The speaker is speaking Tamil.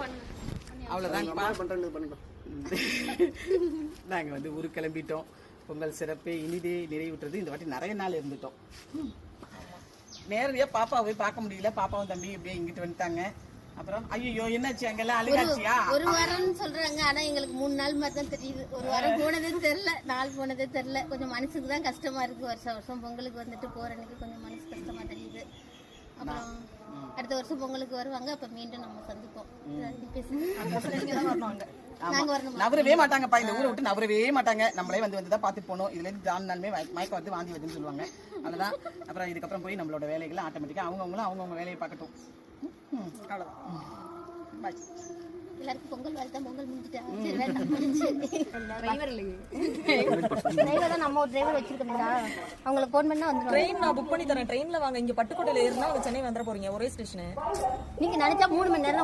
பண்ணிக்கலாம் நாங்கள் வந்து ஊருக்கு கிளம்பிட்டோம். பொங்கல் சிறப்பு இனிதே நிறைவுற்றது. இந்த வாட்டி நிறைய நாள் இருந்துட்டோம். நேரடியாக பாப்பா போய் பார்க்க முடியல. பாப்பாவும் தம்பி இப்படியே இங்கிட்டு வந்துட்டாங்க. அப்புறம் ஐயோ என்னாச்சு அங்கெல்லாம்? அழுகாச்சியா? ஒரு வாரம்னு சொல்றாங்க. ஆனா எங்களுக்கு மூணு நாள் மாதிரி தான் தெரியுது. ஒரு வாரம் போனதே தெரியல. நாள் போனதே தெரியல. கொஞ்சம் மனசுக்கு தான் கஷ்டமா இருக்கு. வருஷம் வருஷம் பொங்கலுக்கு வந்துட்டு போற அன்னைக்கு கொஞ்சம் மனசு கஷ்டமா தெரியுது. அப்புறம் அடுத்த வருஷம் பொங்கலுக்கு வருவாங்க. அப்ப மீண்டும் நம்ம சந்திப்போம். நவரவே மாட்டாங்கப்பா. இந்த ஊரை விட்டு நவரவே மாட்டாங்க. நம்மளே வந்து வந்து தான் பார்த்துட்டு போகணும். இதுல இருந்து ஜாலினாலுமே மயக்கம் வந்து வாந்தி வருதுன்னு சொல்லுவாங்க. அதுதான் அப்புறம் இதுக்கப்புறம் போய் நம்மளோட வேலைகளை ஆட்டோமேட்டிக்காக அவங்கவுங்களும் அவங்கவுங்க வேலையை பார்க்கட்டும். ம், அவ்வளவுதான். பாய் எல்லாருக்கும் பொங்கல் வாழ்த்தா முடிஞ்சுட்டா? நம்ம ஒரு டிரைவர் வச்சிருக்கோம்டா அவங்களுக்கு ஃபோன் பண்ணா வந்துருவாங்க. ட்ரெயின் நான் புக் பண்ணி தரேன். ட்ரெயின்ல வாங்க. இங்க பட்டுக்கோட்டையில ஏறினா சென்னை வந்துட போறீங்க. ஒரே ஸ்டேஷனு நீங்க நினைச்சா மூணு மணி நேரம்